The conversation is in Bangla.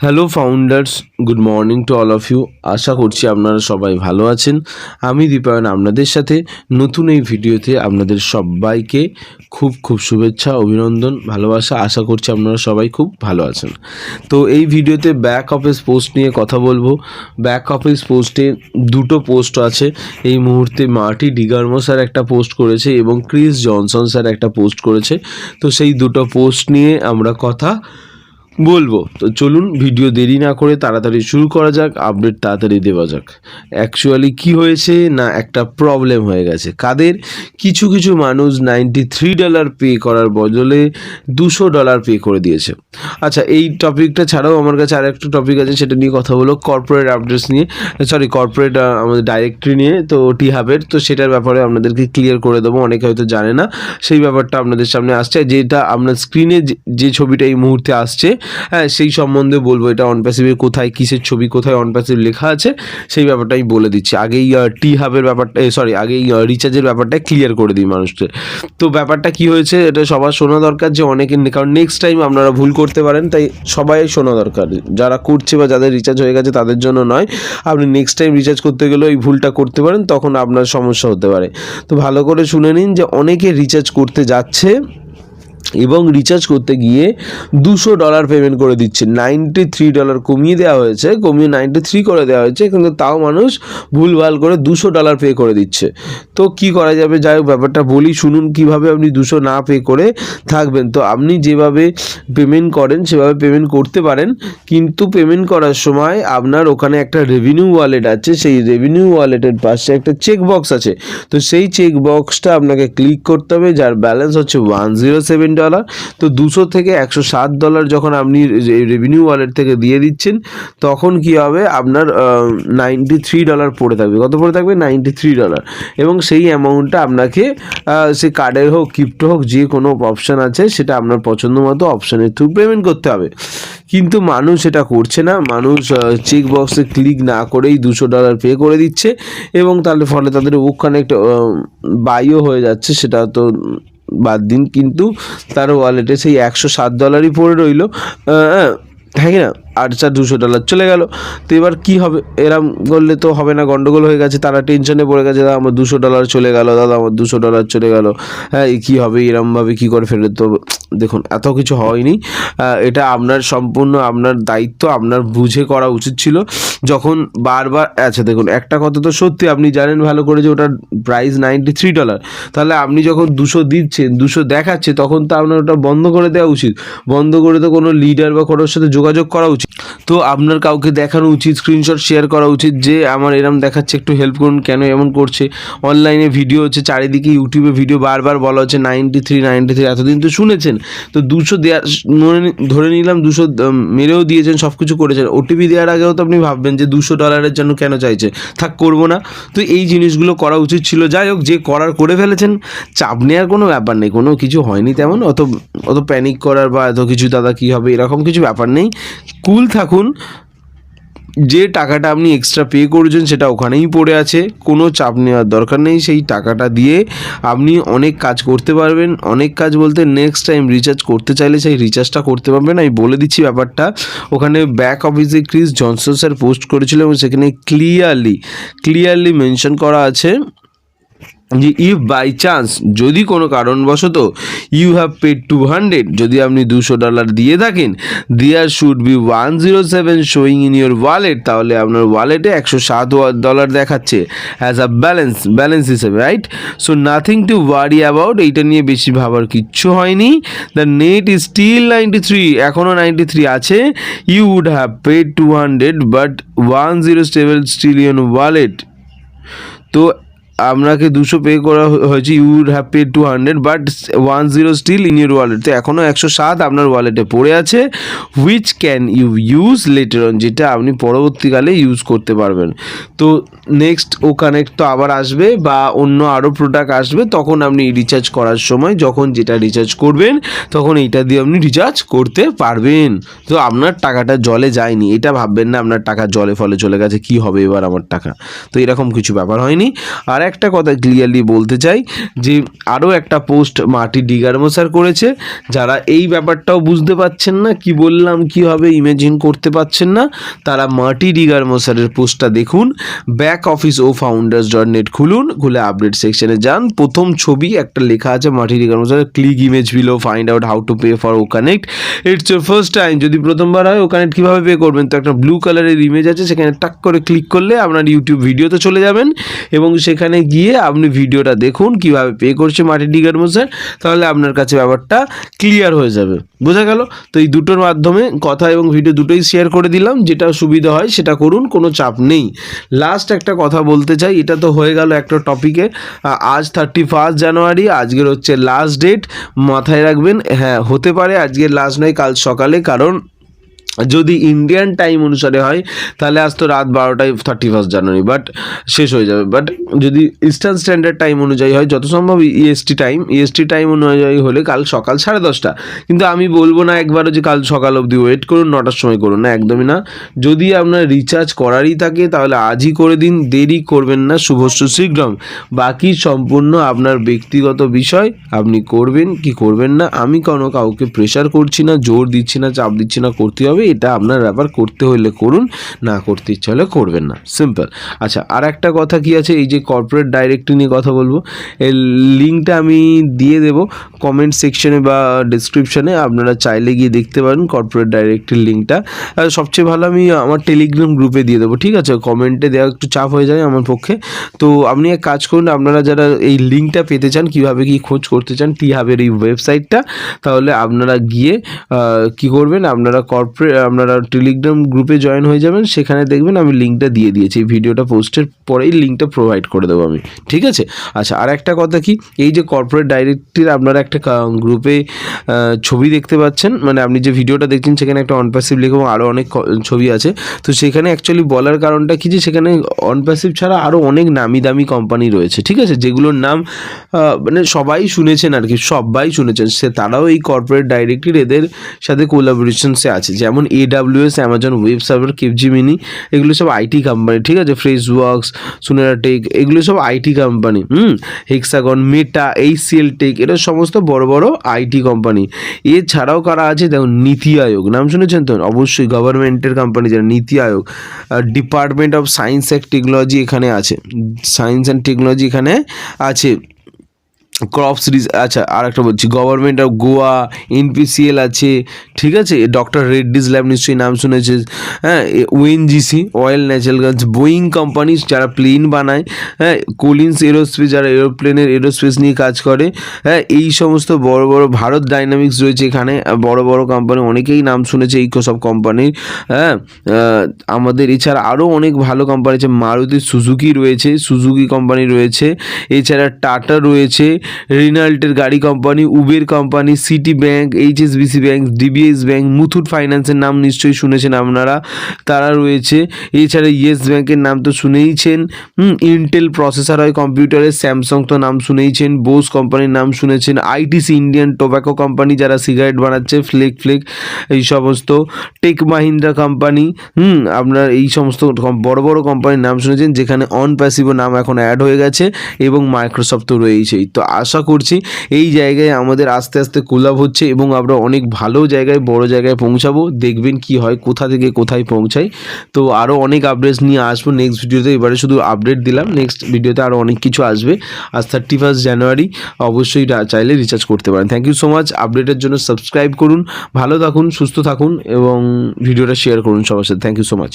Hello founders good morning to all of you আশা করছি আপনারা সবাই ভালো আছেন। আমি দীপায়ন আপনাদের সাথে নতুন এই ভিডিওতে আপনাদের সবাইকে খুব খুব শুভেচ্ছা, অভিনন্দন, ভালোবাসা। আশা করছি আপনারা সবাই খুব ভালো আছেন। তো এই ভিডিওতে ব্যাক অফিস পোস্ট নিয়ে কথা বলব। ব্যাক অফিস পোস্টে দুটো পোস্ট আছে। এই মুহূর্তে মার্টি ডিগার্মো স্যার একটা পোস্ট করেছে এবং ক্রিস জনসন স্যার একটা পোস্ট করেছে। তো সেই দুটো পোস্ট নিয়ে আমরা কথা বলব। তো চলুন, ভিডিও দেরি না করে তাড়াতাড়ি শুরু করা যাক আপডেট তাড়াতাড়ি দেওয়া যাক। অ্যাকচুয়ালি কি হয়েছে না একটা প্রবলেম হয়ে গেছে? কাদের? কিছু কিছু মানুষ নাইনটি থ্রি ডলার পে করার বদলে দুশো ডলার পে করে দিয়েছে। আচ্ছা এই টপিকটা ছাড়াও আমার কাছে আর একটা টপিক আছে, সেটা নিয়ে কথা বলো কর্পোরেট আপডেটস নিয়ে। সরি কর্পোরেট আমাদের ডাইরেক্টরি নিয়ে, তো টি হাবের তো সেটার ব্যাপারে আপনাদেরকে ক্লিয়ার করে দেবো, অনেকে হয়তো জানে না। সেই ব্যাপারটা আপনাদের সামনে আসছে, যেটা আপনার স্ক্রিনে যে ছবিটা এই মুহূর্তে আসছে হ্যাঁ সেই সম্বন্ধে বলব এটা অন প্যাসিভের কোথায়, কিসের ছবি, কোথায় অন প্যাসিভ লেখা আছে, সেই ব্যাপারটা আমি বলে দিচ্ছি। আগেই টি হাবের ব্যাপারটা সরি আগেই রিচার্জের ব্যাপারটা ক্লিয়ার করে দিই মানুষকে। তো ব্যাপারটা কি হয়েছে, এটা সবার শোনা দরকার যে অনেকে, কারণ নেক্সট টাইম আপনারা ভুল করতে পারেন, তাই সবাই শোনা দরকার। যারা করছে বা যাদের রিচার্জ হয়ে গেছে, তাদের জন্য নয়, আপনি নেক্সট টাইম রিচার্জ করতে গেলেও এই ভুলটা করতে পারেন, তখন আপনার সমস্যা হতে পারে। তো ভালো করে শুনে নিন যে অনেকে রিচার্জ করতে যাচ্ছে এবং রিচার্জ করতে গিয়ে দুশো ডলার পেমেন্ট করে দিচ্ছে। নাইনটি থ্রি ডলার কমিয়ে দেওয়া হয়েছে, কমিয়ে নাইনটি থ্রি করে দেওয়া হয়েছে, কিন্তু তাও মানুষ ভুলভাল করে দুশো ডলার পে করে দিচ্ছে। তো কি করা যাবে? যাই হোক, ব্যাপারটা বলি, শুনুন কীভাবে আপনি দুশো না পে করে থাকবেন। তো আপনি যেভাবে পেমেন্ট করেন, সেভাবে পেমেন্ট করতে পারেন, কিন্তু পেমেন্ট করার সময় আপনার ওখানে একটা রেভিনিউ ওয়ালেট আছে, সেই রেভিনিউ ওয়ালেটের পাশে একটা চেক বক্স আছে। তো সেই চেক বক্সটা আপনাকে ক্লিক করতে হবে, যার ব্যালেন্স হচ্ছে ওয়ান জিরো সেভেন ডলার তো দুশো থেকে একশো সাত ডলার যখন আপনি রেভিনিউ ওয়ালেট থেকে দিয়ে দিচ্ছেন, তখন কি হবে? আপনার নাইনটি থ্রি ডলার পড়ে থাকবে। কত পড়ে থাকবে? নাইনটি থ্রি ডলার এবং সেই অ্যামাউন্টটা আপনাকে সে কার্ডের হোক ক্রিপ্টো হোক, যে কোনো অপশান আছে, সেটা আপনার পছন্দ মতো অপশানের থ্রু পেমেন্ট করতে হবে। কিন্তু মানুষ এটা করছে না। মানুষ চেক বক্সে ক্লিক না করেই দুশো ডলার পে করে দিচ্ছে এবং তাহলে ফলে তাদের ওখানে একটা বাইও হয়ে যাচ্ছে, সেটা তো বাদ দিন কিন্তু তার ওয়ালেটে সেই একশো সাত ডলারই পড়ে রইল। হ্যাঁ কি না? আর চার দুশো ডলার চলে গেল। তো এবার কী হবে? এরম করলে তো হবে না, গন্ডগোল হয়ে গেছে, তারা টেনশনে পড়ে গেছে, দাদা, আমার দুশো ডলার চলে গেল, দাদা, আমার দুশো ডলার চলে গেল। হ্যাঁ কী হবে? এরমভাবে কী করে ফেরত তো দেখুন, এত কিছু হয়নি। এটা আপনার সম্পূর্ণ আপনার দায়িত্ব, আপনার বুঝে করা উচিত ছিল। যখন বারবার আচ্ছা দেখুন, একটা কথা তো সত্যি, আপনি জানেন ভালো করে যে ওটার প্রাইস নাইনটি থ্রি ডলার তাহলে আপনি যখন দুশো দিচ্ছেন, দুশো দেখাচ্ছে, তখন তো আপনার ওটা বন্ধ করে দেওয়া উচিত। বন্ধ করে তো কোনো লিডার বা কারোর সাথে যোগাযোগ করা উচিত। তো আপনার কাউকে দেখানো উচিত স্ক্রিনশট শেয়ার করা উচিত, যে আমার এরম দেখাচ্ছে, একটু হেল্প করুন, কেন এমন করছে? অনলাইনে ভিডিও হচ্ছে, চারিদিকে ইউটিউবে ভিডিও বারবার বলা হচ্ছে নাইনটি থ্রি নাইনটি থ্রি এতদিন তো শুনেছেন। তো দুশো দেওয়া ধরে নিলাম দুশো মেরেও দিয়েছেন সব কিছু করেছেন ওটিপি দেওয়ার আগেও তো আপনি ভাববেন যে দুশো ডলারের জন্য কেন চাইছে? থাক, করব না। তো এই জিনিসগুলো করা উচিত ছিল। যাই হোক, যে করার করে ফেলেছেন, চাপ নেওয়ার কোনো ব্যাপার নেই। কোনো কিছু হয়নি তেমন, অত অত প্যানিক করার বা এত কিছু, দাদা, কী হবে? এরকম কিছু ব্যাপার নেই। কুল থাকুন, যে টাকাটা আপনি এক্সট্রা পে করেছেন সেটা ওখানেই পড়ে আছে, কোনো চাপ নেওয়ার দরকার নেই, সেই টাকাটা দিয়ে আপনি অনেক কাজ করতে পারবেন, অনেক কাজ বলতে নেক্সট টাইম রিচার্জ করতে চাইলে সেই রিচার্জটা করতে পারবেন। আমি বলে দিচ্ছি ব্যাপারটা, ওখানে ব্যাক অফিসে ক্রিস জনসন স্যার পোস্ট করেছিল এবং সেখানে ক্লিয়ারলি ক্লিয়ারলি মেনশন করা আছে। যে ইফ বাই চান্স যদি কোনো কারণবশত you have paid two hundred যদি আপনি দুশো ডলার দিয়ে থাকেন there should be one zero seven showing in your wallet তাহলে আপনার ওয়ালেটে একশো সাত ডলার দেখাচ্ছে অ্যাজ আ ব্যালেন্স ব্যালেন্স হিসেবে right so nothing to worry about এইটা নিয়ে বেশি ভাবার কিচ্ছু হয়নি। The net is still ninety three এখনও নাইনটি থ্রি আছে you would have paid two hundred but one zero seven still in wallet তো আপনাকে দুশো পে করা হয়েছে you would have pay two hundred but one zero still in your wallet তো এখনও একশো সাত আপনার ওয়ালেটে পড়ে আছে which can you use later on যেটা আপনি পরবর্তীকালে ইউজ করতে পারবেন। তো নেক্সট ও কানেক্ট তো আবার আসবে, বা অন্য আরও প্রোডাক্ট আসবে, তখন আপনি রিচার্জ করার সময় যখন যেটা রিচার্জ করবেন, তখন এইটা দিয়ে আপনি রিচার্জ করতে পারবেন। তো আপনার টাকাটা জলে যায়নি, এটা ভাববেন না আপনার টাকা জলে ফলে চলে গেছে, কি হবে এবার আমার টাকা? তো এরকম কিছু ব্যাপার হয়নি। আর একটা কথা ক্লিয়ারলি বলতে চাই যে আরও একটা পোস্ট মাটি ডিগার মশার করেছে। যারা এই ব্যাপারটাও বুঝতে পারছেন না, কি বললাম, কি হবে ইমেজিন করতে পারছেন না, তারা মাটি ডিগার মশারের পোস্টটা দেখুন। Back office O founders dot net খুলুন, খুলে আপডেট সেকশনে যান। প্রথম ছবি একটা লেখা আছে, মাটি ডিগার মশার click image below find out how to pay for O connect it's your first time যদি প্রথমবার হয় ও কানেক্ট কীভাবে পে করবেন? তো একটা ব্লু কালারের ইমেজ আছে, সেখানে টাক করে ক্লিক করলে আপনার ইউটিউব ভিডিওতে চলে যাবেন এবং সেখানে গিয়ে আপনি ভিডিওটা দেখুন, কীভাবে পে করছে মাটি ডিগার মশার তাহলে আপনার কাছে ব্যাপারটা ক্লিয়ার হয়ে যাবে। বোঝা গেল? তো এই দুটোর মাধ্যমে কথা এবং ভিডিও দুটোই শেয়ার করে দিলাম, যেটা সুবিধা হয় সেটা করুন, কোনো চাপ নেই। লাস্ট একটা কথা বলতে চাই, এটা তো হয়ে গেল একটা টপিকে আজ থার্টি ফার্স্ট জানুয়ারি আজকের হচ্ছে লাস্ট ডেট মাথায় রাখবেন হ্যাঁ হতে পারে, আজকের লাস্ট নয়, কাল সকালে, কারণ যদি ইন্ডিয়ান টাইম অনুসারে হয়, তাহলে আজ তো রাত বারোটায় থার্টি ফার্স্ট জানুয়ারি বাট শেষ হয়ে যাবে। বাট যদি ইস্টার্ন স্ট্যান্ডার্ড টাইম অনুযায়ী হয়, যত সম্ভব ইএসটি টাইম ইএসটি টাইম অনুযায়ী হলে কাল সকাল সাড়ে দশটা। কিন্তু আমি বলব না একবারও যে কাল সকাল অবধি ওয়েট করুন, নটার সময় করুন, না, একদমই না। যদি আপনার রিচার্জ করারই থাকে, তাহলে আজই করে দিন, দেরি করবেন না শুভস্য শীঘ্রম। বাকি সম্পূর্ণ আপনার ব্যক্তিগত বিষয়, আপনি করবেন কি করবেন না, আমি কোনো কাউকে প্রেশার করছি না, জোর দিচ্ছি না, চাপ দিচ্ছি না করতে হবে এটা আপনার ব্যাপার করতে হলে করুন, না করতে ইচ্ছা হলে করবেন না। সিম্পল আচ্ছা আর একটা কথা কি আছে? এই যে কর্পোরেট ডাইরেক্টরি নিয়ে কথা বলব, এর লিঙ্কটা আমি দিয়ে দেবো কমেন্ট সেকশনে বা ডিসক্রিপশনে আপনারা চাইলে গিয়ে দেখতে পারেন কর্পোরেট ডাইরেক্টরির লিঙ্কটা সবচেয়ে ভালো আমি আমার টেলিগ্রাম গ্রুপে দিয়ে দেবো, ঠিক আছে? কমেন্টে দেওয়া একটু চাপ হয়ে যায় আমার পক্ষে। তো আপনি এক কাজ করুন, আপনারা যারা এই লিঙ্কটা পেতে চান, কীভাবে কি খোঁজ করতে চান টি হাবের এই ওয়েবসাইটটা তাহলে আপনারা গিয়ে কি করবেন? আপনারা কর্পোরেট আপনারা টেলিগ্রাম গ্রুপে জয়েন হয়ে যাবেন, সেখানে দেখবেন আমি লিঙ্কটা দিয়ে দিয়েছি। ভিডিওটা পোস্টের পরেই লিঙ্কটা প্রোভাইড করে দেবো আমি। ঠিক আছে? আচ্ছা আর একটা কথা কি? এই যে কর্পোরেট ডাইরেক্টরির আপনারা একটা গ্রুপে ছবি দেখতে পাচ্ছেন। মানে আপনি যে ভিডিওটা দেখছেন, সেখানে একটা অনপ্যাসিভ লিখ এবং আরও অনেক ছবি আছে। তো সেখানে অ্যাকচুয়ালি বলার কারণটা কি? যে সেখানে অনপ্যাসিভ ছাড়া আরও অনেক নামি দামি কোম্পানি রয়েছে। ঠিক আছে? যেগুলোর নাম মানে সবাই শুনেছেন আর কি, সবাই শুনেছেন। সে তারাও এই কর্পোরেট ডাইরেক্টরির এদের সাথে কোলাবোরেশনসে আছে। যেমন AWS Amazon web server Capgemini এগুলো সব আইটি কোম্পানি ঠিক আছে? ফ্রেশ ওয়ার্কস সুনেরা টেক এগুলো সব আইটি কোম্পানি হুম? হেক্সাগন মেটা এইচসিএল টেক এরা সমস্ত বড় বড় আইটি কোম্পানি এছাড়াও কারা আছে? দেখুন, নীতি আয়োগ, নাম শুনেছেন তো? অবশ্যই গভর্নমেন্টের কোম্পানি যারা NITI Aayog. Department of science and technology এখানে আছে। সায়েন্স অ্যান্ড টেকনোলজি এখানে আছে। ক্রপস সিরিজ আচ্ছা আর একটা বলছি গভর্নমেন্ট অফ গোয়া এনপিসিএল আছে, ঠিক আছে? ডক্টর রেড্ডিজ ল্যাব নিশ্চয়ই নাম শুনেছে হ্যাঁ? ONGC oil natural gas Boeing company যারা প্লেন বানায় হ্যাঁ? কোলিন্স এরোস্পেস যারা এরোপ্লেনের এরোস্পেস নিয়ে কাজ করে হ্যাঁ? এই সমস্ত বড় বড় ভারত ডাইনামিক্স রয়েছে এখানে বড় বড় কোম্পানি অনেকেই নাম শুনেছে এই সব কোম্পানির হ্যাঁ আমাদের এছাড়া আরও অনেক ভালো কোম্পানি আছে, মারুতি সুজুকি রয়েছে, সুজুকি কোম্পানি রয়েছে, এছাড়া টাটা রয়েছে রিনাল্টের গাড়ি company, Uber company, Citi bank, HSBC bank, DBS bank, Muthoot ফাইন্যান্সের নাম নিশ্চয়ই শুনেছেন আপনারা, তারা রয়েছে। এছাড়া ইয়েস ব্যাংকের নাম তো শুনেইছেন। ইন্টেল প্রসেসর হয় কম্পিউটারের স্যামসাং তো নাম শুনেইছেন। বোস কোম্পানির নাম শুনেছেন। আইটিসি ইন্ডিয়ান টোব্যাকো কোম্পানি যারা সিগারেট বানাচ্ছে ফ্লেক ফ্লেক এই সমস্ত। টেক মাহিন্দ্রা কোম্পানি, হুম, আপনার এই সমস্ত বড় বড় কোম্পানির নাম শুনেছেন, যেখানে অন প্যাসিভো নাম এখন অ্যাড হয়ে গেছে, এবং মাইক্রোসফট তো রয়েছেই। তো আশা করছি এই জায়গায় আমাদের আস্তে আস্তে কোলাপ হচ্ছে এবং আমরা অনেক ভালো জায়গায়, বড় জায়গায় পৌঁছাবো। দেখবেন কি হয়, কোথা থেকে কোথায় পৌঁছাই। তো আরও অনেক আপডেটস নিয়ে আসব নেক্সট ভিডিওতে এবারে শুধু আপডেট দিলাম। নেক্সট ভিডিওতে আরও অনেক কিছু আসবে। আজ থার্টি ফার্স্ট জানুয়ারি অবশ্যই চাইলে রিচার্জ করতে পারেন। থ্যাংক ইউ সো মাচ আপডেটের জন্য সাবস্ক্রাইব করুন। ভালো থাকুন, সুস্থ থাকুন এবং ভিডিওটা শেয়ার করুন সবার সাথে। Thank you so much